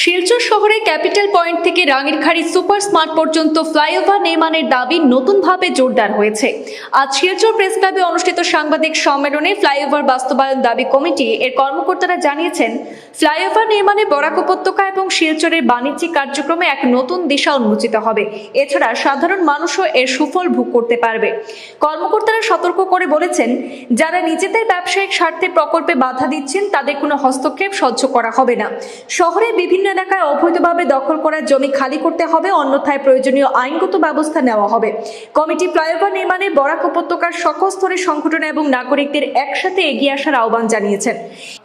শিলচর শহরে capital point থেকে Rangirkhari super smart পর্যন্ত ফ্লাইওভার নির্মাণের দাবি নতুনভাবে জোরদার হয়েছে। আজ শিলচর প্রেস ক্লাবে অনুষ্ঠিত সাংবাদিক সম্মেলনে ফ্লাইওভার বাস্তবায়ন দাবি কমিটি এর কর্মকর্তারা জানিয়েছেন, ফ্লাইওভার নির্মাণে বরাক উপত্যকা এবং শিলচরের বাণিজ্যিক কার্যক্রমে এক নতুন দিশা উন্মোচিত হবে। এছাড়া সাধারণ মানুষও এর সুফল ভোগ করতে পারবে। কর্মকর্তারা সতর্ক করে বলেছেন, যারা নিজেদের ব্যবসায়িক স্বার্থে প্রকল্পে বাধা দিচ্ছেন তাদের কোনো হস্তক্ষেপ সহ্য করা হবে না। শহরের বিভিন্ন এলাকায় অবৈধভাবে দখল করা জমি খালি করতে হবে, অন্যথায় প্রয়োজনীয় আইনগত ব্যবস্থা নেওয়া হবে। কমিটি ফ্লাইওভার নির্মাণে বরাক উপত্যকার সকল স্তরের সংগঠন এবং নাগরিকদের একসাথে এগিয়ে আসার আহ্বান জানিয়েছেন।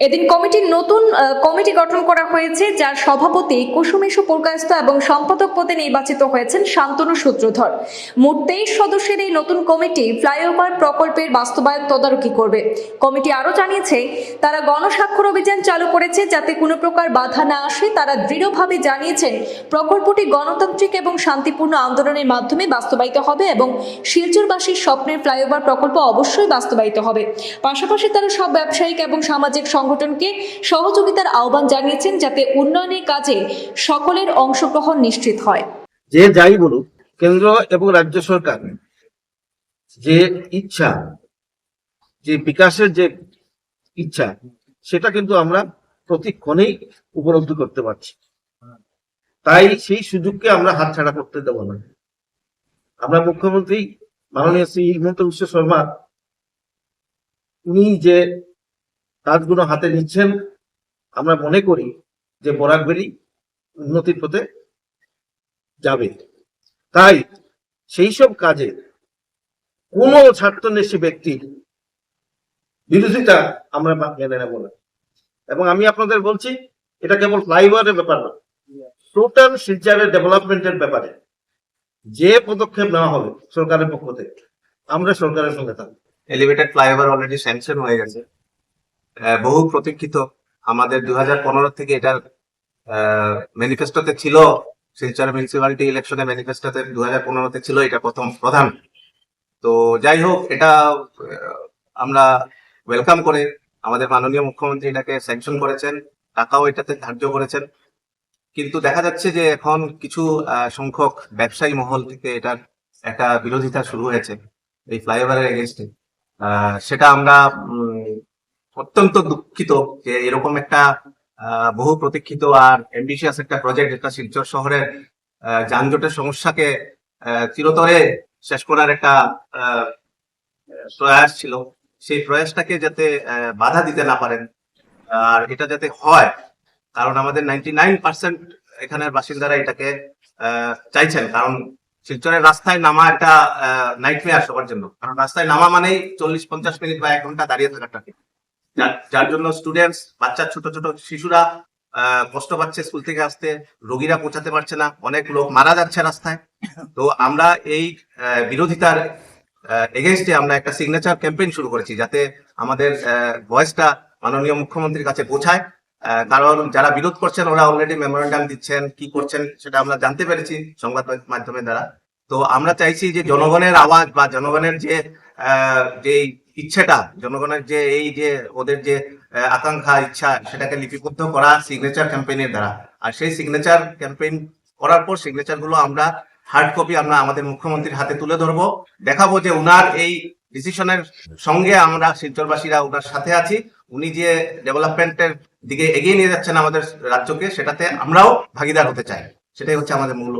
এদিন কমিটির নতুন কমিটি গঠন করা হয়েছে, যার সভাপতি কুসুমেশু পুরকায়স্ত এবং সম্পাদক পদে নির্বাচিত হয়েছেন শান্তনু সূত্রধর। মোট তেইশ সদস্যের এই নতুন কমিটি ফ্লাইওভার প্রকল্পের বাস্তবায়ন তদারকি করবে। কমিটি আরও জানিয়েছে, তারা গণস্বাক্ষর অভিযান চালু করেছে যাতে কোনো প্রকার বাধা না আসে, তারা দৃঢ়ভাবে জানিয়েছেন, প্রকল্পটি গণতান্ত্রিক এবং শান্তিপূর্ণ আন্দোলনের মাধ্যমে বাস্তবায়িত হবে এবং শিলচরবাসীর স্বপ্নের ফ্লাইওভার প্রকল্প অবশ্যই বাস্তবায়িত হবে। পাশাপাশি তারা সব ব্যবসায়িক এবং সামাজিক সংগঠনকে সহযোগিতার আহ্বান জানিয়েছেন যাতে উন্নয়নের কাজে সকলের অংশগ্রহণ নিশ্চিত হয়। যে যাই বলুক, কেন্দ্র এবং রাজ্য সরকার যে ইচ্ছা, যে বিকাশের যে ইচ্ছা, সেটা কিন্তু আমরা প্রতিক্ষণেই উপলব্ধি করতে পারছি। তাই সেই সুযোগকে আমরা হাতছাড়া করতে দেব না। আমরা মুখ্যমন্ত্রী মাননীয় শ্রী হিমন্ত বিশ্ব শর্মা, উনি যে কাজগুলো হাতে নিচ্ছেন, আমরা মনে করি যে বরাকবেরি উন্নতির পথে যাবে। তাই সেই সব কাজে কোনো স্বার্থন্বেষী ব্যক্তির। বিরোধিতা আমরা মেনে নেব না। এবং আমি আপনাদের বলছি, এটা কেবল ফ্লাইওভারের ব্যাপার না টোটাল শিলচারের ডেভেলপমেন্টের ব্যাপারে। যে পদক্ষেপ নেওয়া হবে সরকারের পক্ষ থেকে, আমরা সরকারের সঙ্গে থাকব। এলিভেটেড ফ্লাইওভার অলরেডি স্যাংশন হয়ে গেছে। বহু প্রতীক্ষিত। আমাদের দু পনেরো থেকে এটার ম্যানিফেস্টোতে ছিল, শিলচর মিউনিসিপালিটি ইলেকশনে ম্যানিফেস্টোতে দু হাজার পনেরোতে ছিল, এটা প্রথম প্রধান। তো যাই হোক, এটা আমরা ওয়েলকাম করে আমাদের মাননীয় মুখ্যমন্ত্রী এটাকে স্যাংশন করেছেন, টাকাও এটাতে ধার্য করেছেন। কিন্তু দেখা যাচ্ছে যে এখন কিছু সংখ্যক ব্যবসায়ী মহল থেকে এটার একটা বিরোধিতা শুরু হয়েছে, এই ফ্লাইওভারের এগেনস্টে সেটা আমরা অত্যন্ত দুঃখিত যে এরকম একটা বহু প্রতীক্ষিত আর অ্যাম্বিশিয়াস একটা প্রজেক্ট যেটা শিলচর শহরের যানজটের সমস্যাকে চিরতরে শেষ করার একটা প্রয়াস ছিল। সেই প্রয়াসটাকে যাতে বাধা দিতে না পারেন, আর এটা যাতে হয়, কারণ আমাদের নাইনটি নাইন পার্সেন্ট এখানের বাসিন্দারা এটাকে চাইছেন, কারণ শিলচরের রাস্তায় নামা একটা নাইট মেয়ার সবার জন্য। কারণ রাস্তায় নামা মানেই চল্লিশ পঞ্চাশ মিনিট বা এক ঘণ্টা দাঁড়িয়ে থাকাটাকে যার- যার জন্য স্টুডেন্টস বাচ্চা, ছোট ছোট শিশুরা কষ্ট পাচ্ছে স্কুল থেকে আসতে, রোগীরা পৌঁছাতে পারছে না, অনেক লোক মারা যাচ্ছে রাস্তায়। তো আমরা এই বিরোধিতার এগেনস্টে আমরা একটা সিগনেচার ক্যাম্পেইন শুরু করেছি যাতে আমাদের ভয়েসটা মাননীয় মুখ্যমন্ত্রীর কাছে পৌঁছায়। কারণ যারা বিরোধ করছেন, ওরা অলরেডি মেমোরেন্ডাম দিচ্ছেন, কি করছেন সেটা আমরা জানতে পেরেছি সংবাদ মাধ্যমের দ্বারা। তো আমরা চাইছি যে জনগণের আওয়াজ বা জনগণের যে যে ইচ্ছেটা, জনগণের যে এই যে ওদের যে আকাঙ্ক্ষা, ইচ্ছা, সেটাকে লিপিবদ্ধ করা সিগনেচার ক্যাম্পেইনের দ্বারা। আর সেই সিগনেচার ক্যাম্পেইন করার পর সিগনেচারগুলো আমরা হার্ড কপি আমরা আমাদের মুখ্যমন্ত্রীর হাতে তুলে ধরবো। দেখাবো যে উনার এই ডিসিশনের সঙ্গে আমরা শিলচরবাসীরা ওনার সাথে আছি। উনি যে ডেভেলপমেন্টের দিকে এগিয়ে নিয়ে যাচ্ছেন আমাদের রাজ্যকে, সেটাতে আমরাও ভাগিদার হতে চাই। সেটাই হচ্ছে আমাদের মূল